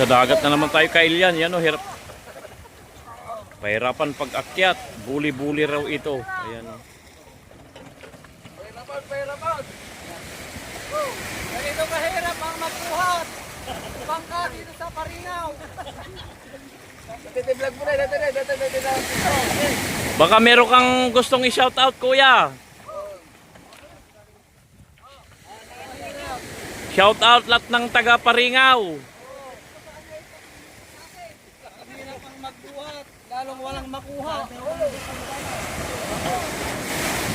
Nasa dagat na naman tayo kailyan. Yan o, hirap. Pahirapan pag akyat. Buli-buli raw ito. Ayan o. Pahirapan, pahirapan. Oh, ganito kahirap ang magbuhat. Bangka dito sa Parinaw. Dati vlog mo na, dati na, dati na, dati na. Baka meron kang gustong i-shout out, kuya. Shout out lahat ng taga Paringaw. Hirap ang magbuhat, lalong walang makuha. Ano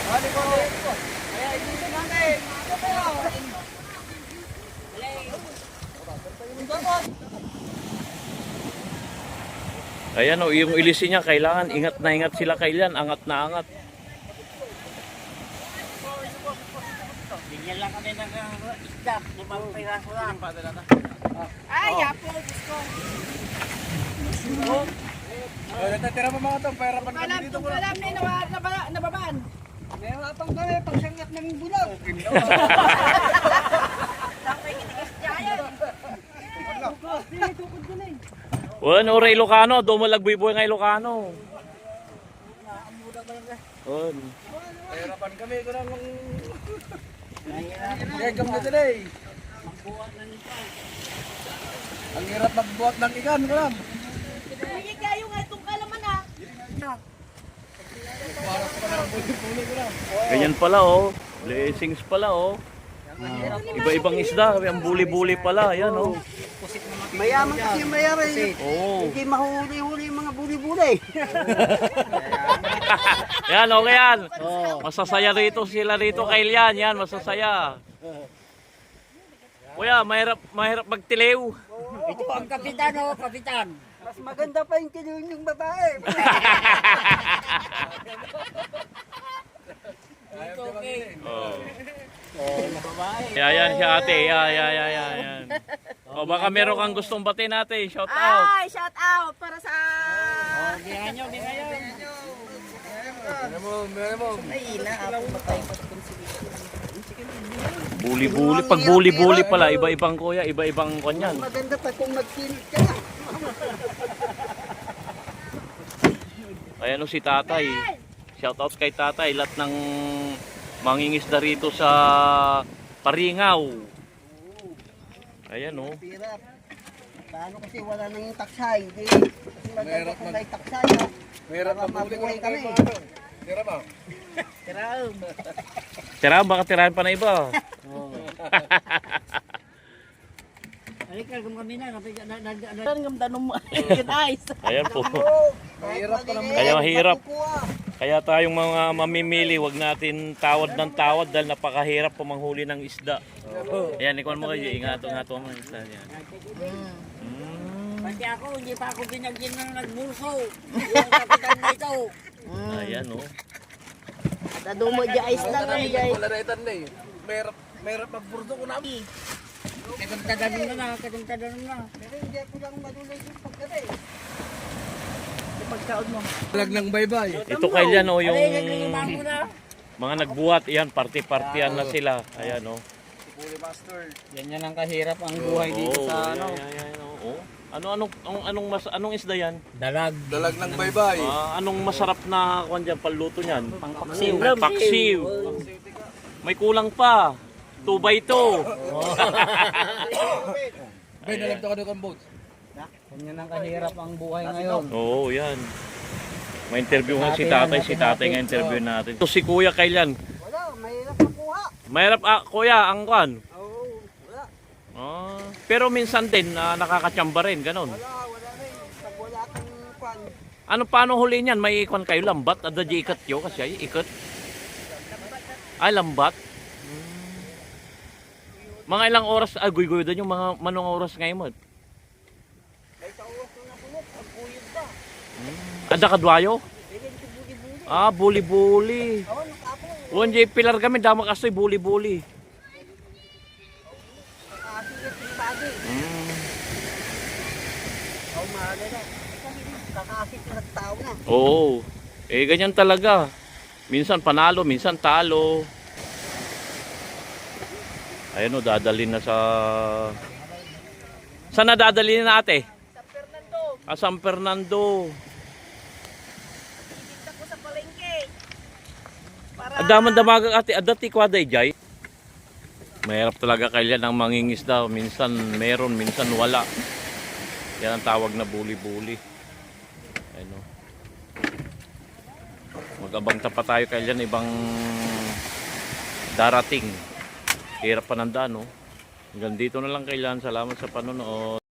ko dito? Kaya dito na kayo. Ayan o, yung ilisi niya, kailangan ingat na ingat sila kailan, angat na angat. Bigyan lang kami ng uh, isda, limang piraso lang. Ay, yapo, Diyos ko. Oh, natatira mo mga tong, pahirapan kami Alam, dito. alam na yun, nawa- nababa- nababaan. Nahirapan kami, pagsangyap ng bulag. Wan, ore Ilocano, dumalag buhay nga Ilocano. Wan. Nahirapan kami, ko nang... Kami na today. Ang hirap magbuhat ng ikan, ko lang. Hindi kayo nga itong kalaman ha. Para pa na ng buli-buli ko lang. Ganyan pala oh. Blessings pala oh. Iba-ibang isda, ang buli-buli pala, ayan oh. Mayaman kasi yung mayari. Oo. Hindi mahuli-huli yung mga buli-buli. Yan, okay yan. Masasaya rito sila rito kay Lian. Yan, masasaya. Kuya, mahirap, mahirap magtilew. Ito ang kapitan o, kapitan. Mas maganda pa yung kilyung yung babae. Okay. Oh. Yeah, yan si ate. Yeah, yeah, yeah, yeah, yan. O baka meron kang gustong bati natin. Shout out. Ay, shout out para sa... Bigyan nyo, bigyan nyo. Meron mo, meron mo. Buli-buli. Pag buli-buli pala, iba-ibang kuya, iba-ibang kanyan. Maganda pa kung magkilit ka. Ayan o si tatay. Shout out kay tatay. Lahat ng mangingisda rito sa Paringaw. Ayan o. Paano kasi wala nang taksay. Hindi. Kasi maganda Meron kung may taksay. magbuli ko mabuhay kami. Tira ba? Tiraw. Tira, baka tirahan pa na iba. Ayan po. Mahirap pa naman. Kaya mahirap. Kaya tayong mga mamimili, wag natin tawad ng tawad dahil napakahirap pumanghuli ng isda. Ayan, ikaw mo kayo, ingato-ngato mo yung isda niyan. Mm. Pati ako, hindi pa ako binagyan ng nagbuso. Yung kapitan na ito. Ayan oh. Nadumo di ice lang kami guys. Wala na itan na eh. Mahirap, mahirap magburdo ko namin. Katungtadan mo na, katungtadan mo na. Pero hindi ako lang madulas yung pagkata eh. Pagkaon mo. Lag ng bye-bye. Ito kay yan oh, yung na. mga nagbuhat, yan, party-partyan na sila. Ayan oh. Puli master. Ganyan ang kahirap ang buhay dito Oo, sa yan, ano, yan, yan, oh. Oh. Ano anong anong anong mas anong isda yan? dalag. Dalag ng bye-bye. Ah, anong masarap na kuan diyan paluto niyan? Pangpaksiw. Paksiw. May kulang pa. 2 by 2. Ben, nalagto ka doon kang boat. Ganyan ang kahirap ang buhay ngayon. Oo, yan. May interview nga si tatay, si tatay nga interview natin. Ito si Kuya Kailan. Wala, mahirap makuha. Mahirap ah, Kuya, ang kwan. Oo, wala. Ah, pero minsan din na nakakatsamba rin, ganun. Wala, wala rin. Pag wala kang kwan. Ano paano huli niyan? May ikon kayo lambat? Ada di ikat yo kasi ay ikat. Ay lambat. Hmm. Mga ilang oras ay guy doon yung mga manong oras ngayon mo. Ada kadwayo? Ah, buli-buli. Wan jay pilar kami dama kasoy buli-buli. Hmm. Oo, na. Na na. Oo. Eh ganyan talaga. Minsan panalo, minsan talo. Ayun o, dadalhin na sa Saan nadadali na ate? Sa Fernando. Ah, San Fernando. Titinda ko sa palengke. Para Adaman damagang ate, adati ko aday jay. Mahirap talaga kailan ang mangingisda. Minsan meron, minsan wala. Yan ang tawag na buli-buli. Ano. Mag-abang pa tayo kailan ibang darating. Hirap pa ng daan, no? Hanggang dito na lang kailan. Salamat sa panonood.